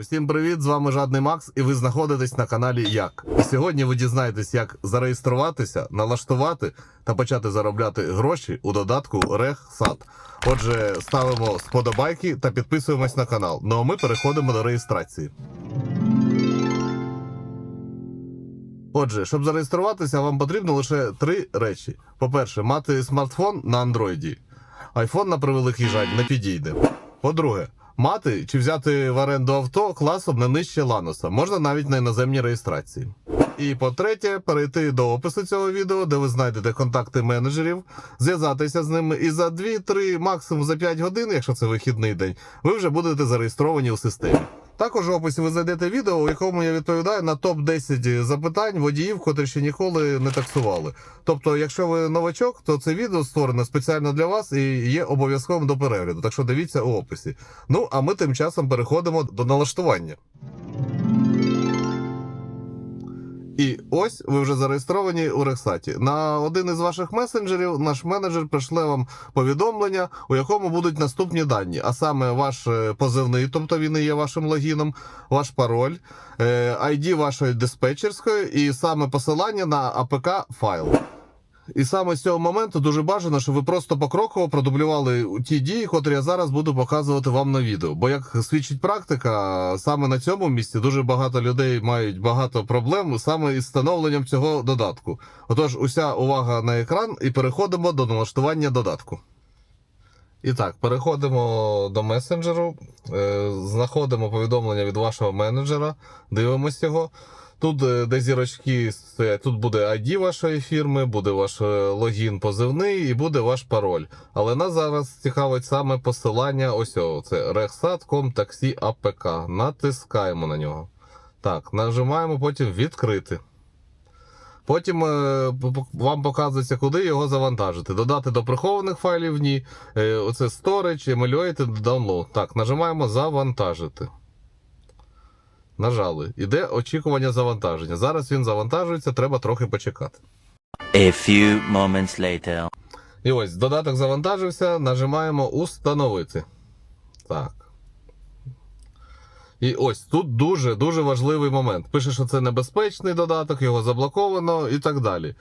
Усім привіт! З вами Жадний Макс, і ви знаходитесь на каналі Як. І сьогодні ви дізнаєтесь, як зареєструватися, налаштувати та почати заробляти гроші у додатку RegSat. Отже, ставимо сподобайки та підписуємось на канал. Ну а ми переходимо до реєстрації. Отже, щоб зареєструватися, вам потрібно лише три речі: по-перше, мати смартфон на андроїді. Айфон, на превеликий жаль, не підійде. По-друге, мати чи взяти в оренду авто класом не нижче Ланоса, можна навіть на іноземній реєстрації. І по-третє, перейти до опису цього відео, де ви знайдете контакти менеджерів, зв'язатися з ними, і за 2-3, максимум за 5 годин, якщо це вихідний день, ви вже будете зареєстровані у системі. Також в описі ви знайдете відео, у якому я відповідаю на топ-10 запитань водіїв, котрі ще ніколи не таксували. Тобто, якщо ви новачок, то це відео створено спеціально для вас і є обов'язковим до перегляду. Так що дивіться у описі. Ну а ми тим часом переходимо до налаштування. І ось ви вже зареєстровані у Рексаті. На один із ваших месенджерів наш менеджер пришле вам повідомлення, у якому будуть наступні дані, а саме ваш е, позивний, тобто він і є вашим логіном, ваш пароль, е, ID вашої диспетчерської і саме посилання на АПК файл. І саме з цього моменту дуже бажано, щоб ви просто покроково продублювали ті дії, котрі я зараз буду показувати вам на відео. Бо як свідчить практика, саме на цьому місці дуже багато людей мають багато проблем саме із встановленням цього додатку. Отож, уся увага на екран і переходимо до налаштування додатку. І так, переходимо до месенджеру, е, знаходимо повідомлення від вашого менеджера, дивимося його. Тут, е, де зірочки стоять, тут буде ID вашої фірми, буде ваш е, логін позивний і буде ваш пароль. Але нас зараз цікавить саме посилання. Ось о, це Rexat.com. Натискаємо на нього. Так, нажимаємо потім відкрити. Потім е, вам показується, куди його завантажити. Додати до прихованих файлів ні. Оце Storage, Emulated, Download. Так, нажимаємо завантажити. Нажали. Іде очікування завантаження. Зараз він завантажується, треба трохи почекати. A few moments later. І ось додаток завантажився, нажимаємо Установити. Так. І ось тут дуже дуже важливий момент. Пише, що це небезпечний додаток, його заблоковано і так далі.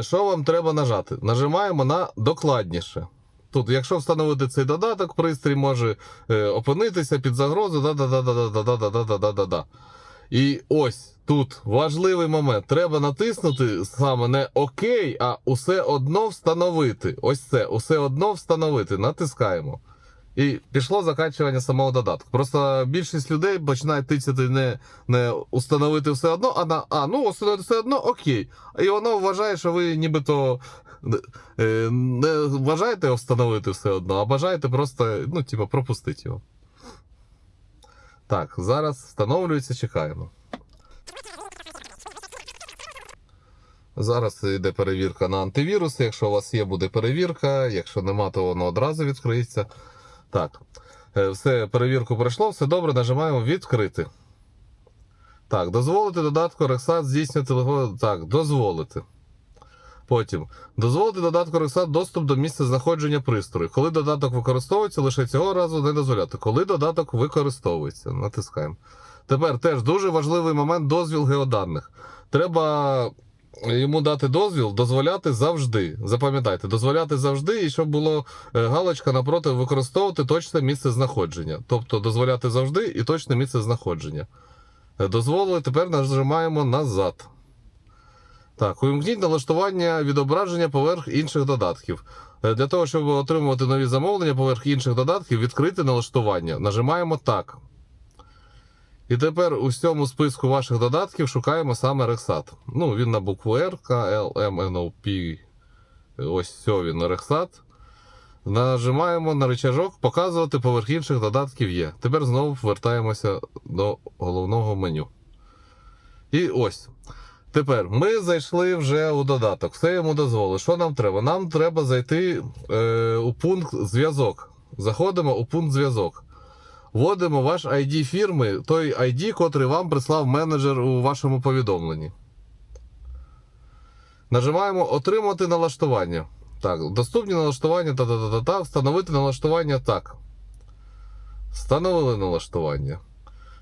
Що вам треба нажати? Нажимаємо на докладніше. Тут, якщо встановити цей додаток, пристрій може е, опинитися під загрозу. Да-да-да-да-да-да-да-да-да-да-да. І ось тут важливий момент. Треба натиснути саме не ОК, а усе одно встановити. Ось це, усе одно встановити. Натискаємо. І пішло закачування самого додатку. Просто більшість людей починають тицяти не, не установити все одно, а на а, ну установити все одно окей. І воно вважає, що ви нібито е, не вважаєте встановити все одно, а бажаєте просто, ну, типу, пропустити його. Так, зараз встановлюється, чекаємо. Зараз йде перевірка на антивіруси. Якщо у вас є, буде перевірка. Якщо нема, то воно одразу відкриється. Так, е, все, перевірку пройшло, все добре, нажимаємо відкрити. Так, дозволити додатку Rexat здійснювати телефон. Так, дозволити. Потім дозволити додатку Rexat доступ до місця знаходження пристрою. Коли додаток використовується, лише цього разу не дозволяти. Коли додаток використовується, натискаємо. Тепер теж дуже важливий момент дозвіл геоданих. Треба йому дати дозвіл, дозволяти завжди. Запам'ятайте, дозволяти завжди, і щоб було е, галочка напроти використовувати точне місце знаходження. Тобто дозволяти завжди і точне місце знаходження. Е, Дозволили, тепер нажимаємо назад. Так, увімкніть налаштування відображення поверх інших додатків. Е, Для того, щоб отримувати нові замовлення поверх інших додатків, відкрити налаштування. Нажимаємо так. І тепер у цьому списку ваших додатків шукаємо саме Rexat. Ну, він на букву R, K, L, M, N, O, P. Ось все він Rexat. Нажимаємо на рычажок Показувати поверх інших додатків є. Тепер знову вертаємося до головного меню. І ось. Тепер ми зайшли вже у додаток. Все йому дозволить. Що нам треба? Нам треба зайти е, у пункт зв'язок. Заходимо у пункт зв'язок. Вводимо ваш ID фірми, той ID, котрий вам прислав менеджер у вашому повідомленні. Нажимаємо Отримати налаштування. Так, доступні налаштування та-та-та-та, встановити налаштування так. Встановили налаштування.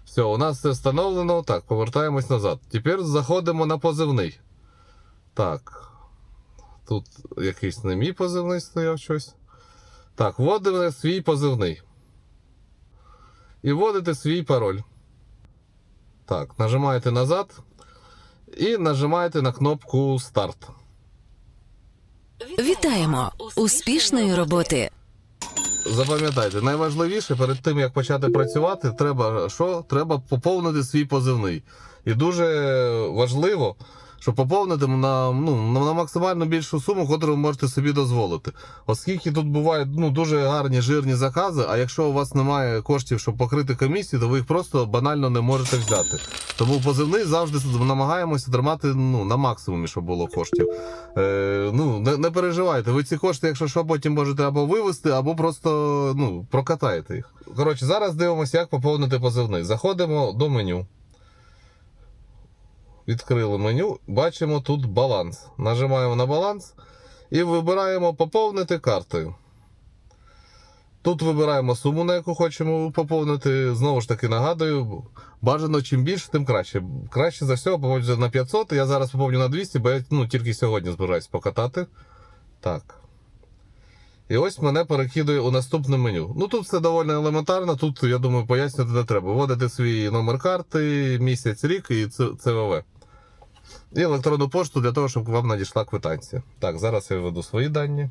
Все, у нас все встановлено. Так, повертаємось назад. Тепер заходимо на позивний. Так. Тут якийсь не мій позивний стояв щось. Так, вводимо свій позивний. І вводите свій пароль. Так, нажимаєте назад і нажимаєте на кнопку старт. Вітаємо! Успішної роботи! Запам'ятайте, найважливіше перед тим як почати працювати, треба що? Треба поповнити свій позивний. І дуже важливо, щоб поповнити на, ну, на максимально більшу суму, яку ви можете собі дозволити. Оскільки тут бувають ну, дуже гарні жирні закази, а якщо у вас немає коштів, щоб покрити комісію, то ви їх просто банально не можете взяти. Тому позивний завжди намагаємося тримати ну, на максимумі, щоб було коштів. Е, ну, не, не переживайте, ви ці кошти, якщо що, потім можете або вивести, або просто ну, прокатаєте їх. Коротше, зараз дивимося, як поповнити позивний. Заходимо до меню. Відкрили меню, бачимо тут баланс. Нажимаємо на баланс і вибираємо поповнити картою. Тут вибираємо суму, на яку хочемо поповнити. Знову ж таки нагадую, бажано чим більше, тим краще. Краще за все поповнювати на 500. Я зараз поповню на 200, бо я ну, тільки сьогодні збираюсь покатати. Так. І ось мене перекидує у наступне меню. Ну тут все доволі елементарно. Тут, я думаю, пояснювати не треба. Вводите свій номер карти, місяць, рік і ЦВВ. І електронну пошту для того, щоб вам надійшла квитанція. Так, зараз я введу свої дані.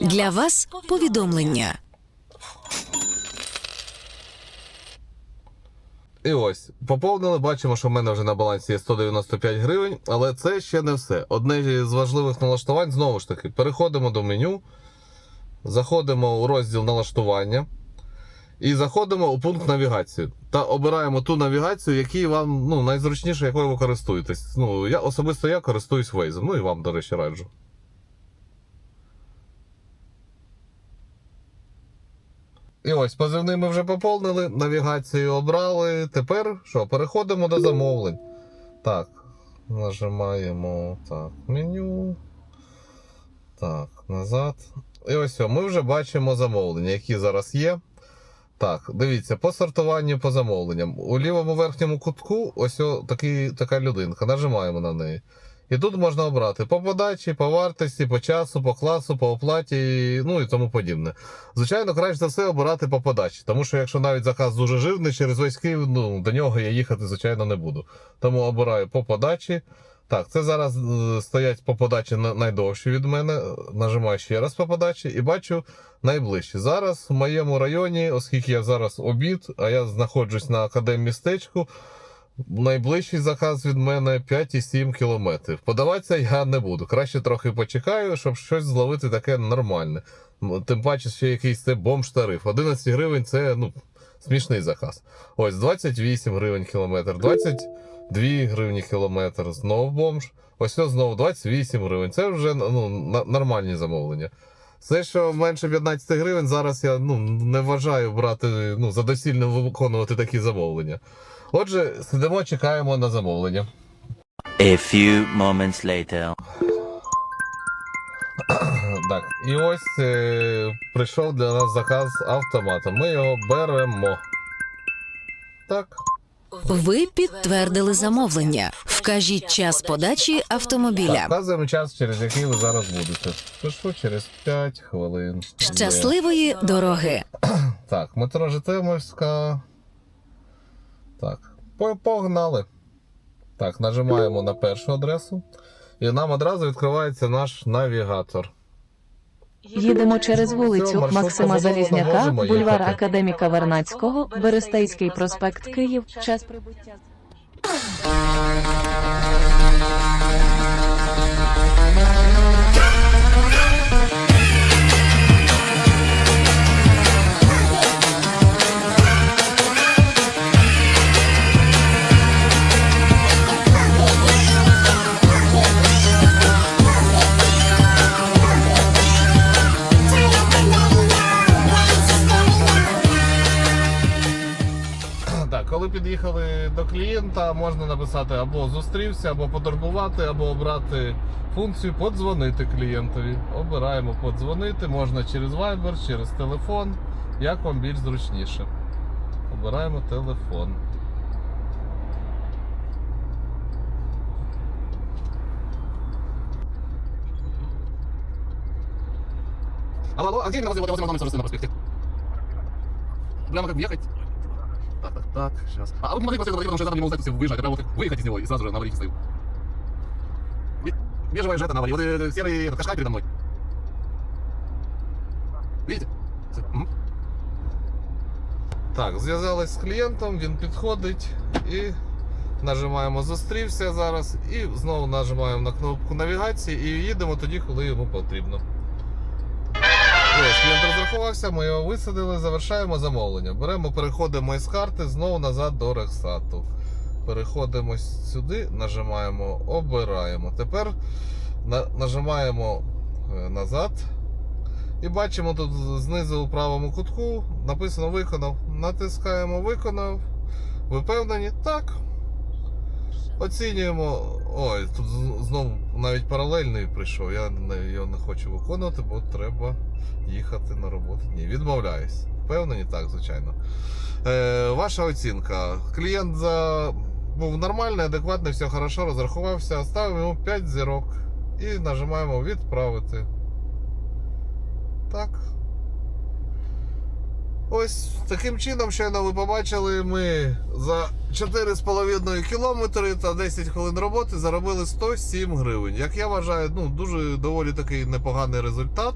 Для вас повідомлення. І ось, поповнили, бачимо, що в мене вже на балансі є 195 гривень, але це ще не все. Одне з важливих налаштувань, знову ж таки, переходимо до меню, заходимо у розділ налаштування і заходимо у пункт навігації. Та обираємо ту навігацію, якій вам ну, найзручніше, якою ви користуєтесь. Ну, я особисто я користуюсь Waze, ну і вам, до речі, раджу. І ось позивний ми вже поповнили, навігацію обрали. Тепер що? Переходимо до замовлень. Так, нажимаємо так, меню. Так, назад. І ось ми вже бачимо замовлення, які зараз є. Так, дивіться, по сортуванню по замовленням. У лівому верхньому кутку ось такий, така людинка. Нажимаємо на неї. І тут можна обрати по подачі, по вартості, по часу, по класу, по оплаті, ну і тому подібне. Звичайно, краще за все обирати по подачі, тому що якщо навіть заказ дуже жирний, через весь Київ, ну, до нього я їхати, звичайно, не буду. Тому обираю по подачі. Так, це зараз е, стоять по подачі на- найдовші від мене. Нажимаю ще раз по подачі і бачу найближчі. Зараз в моєму районі, оскільки я зараз обід, а я знаходжусь на академмістечку, найближчий заказ від мене 5,7 кілометрів. Подаватися я не буду. Краще трохи почекаю, щоб щось зловити таке нормальне. Тим паче, ще якийсь це бомж-тариф. 11 гривень це ну, смішний заказ. Ось 28 гривень кілометр, 22 гривні кілометр, знову бомж. Ось ось знову 28 гривень. Це вже ну, нормальні замовлення. Все, що менше 15 гривень, зараз я ну, не вважаю брати ну, за доцільно виконувати такі замовлення. Отже, сидимо, чекаємо на замовлення. A few moments later. Так, і ось е, прийшов для нас заказ автомата. Ми його беремо. Так. Ви підтвердили замовлення. Вкажіть час подачі автомобіля. вказуємо час, через який ви зараз будете. Пишу через 5 хвилин. Щасливої дороги! Так, метро Житомирська. Так, погнали. Так, нажимаємо на першу адресу. І нам одразу відкривається наш навігатор. Їдемо через вулицю Максима Залізняка, бульвар. Академіка Вернацького, Берестейський проспект Київ. Час прибуття. Написати або зустрівся, або подорбувати, або обрати функцію подзвонити клієнтові. Обираємо подзвонити, можна через Viber, через телефон, як вам більш зручніше. обираємо телефон. Алло, алло, а где именно возле возле Макдональдса на проспекте? Прямо как въехать? Так, так, так, сейчас. А вы помогите, потому что я не могу знать, если выезжать. Я прямо вот выехать из него и сразу же на аварийке стою. Бе- Бежевая жета на аварии. Вот э, серый этот, кашкай передо мной. Видите? Це- мгм. Так, зв'язались з клієнтом, він підходить і нажимаємо зустрівся зараз. І знову нажимаємо на кнопку навігації і їдемо тоді, коли йому потрібно. Розрахувався, ми його висадили, завершаємо замовлення. Беремо, переходимо із карти знову назад до Рексату. Переходимо сюди, нажимаємо, обираємо. Тепер на, нажимаємо е, назад. І бачимо тут знизу у правому кутку написано виконав. Натискаємо виконав. Ви впевнені? Так. Оцінюємо. Ой, тут знову навіть паралельний прийшов. Я його не хочу виконувати, бо треба їхати на роботу. Ні, відмовляюсь. Впевнені? Так, звичайно. Е, ваша оцінка. Клієнт за... був нормальний, адекватний, все хорошо, розрахувався. Ставимо йому 5 зірок. І нажимаємо відправити. Так. Ось таким чином, щойно ви побачили, ми за 4,5 кілометри та 10 хвилин роботи заробили 107 гривень. Як я вважаю, ну, дуже доволі такий непоганий результат.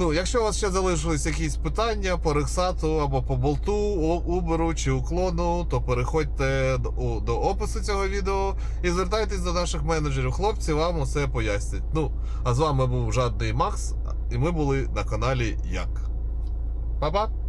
Ну, якщо у вас ще залишились якісь питання по рексату або по болту, уберу чи уклону, то переходьте до, до опису цього відео і звертайтесь до наших менеджерів. Хлопці вам усе пояснять. Ну, а з вами був жадний Макс, і ми були на каналі Як. Па-па!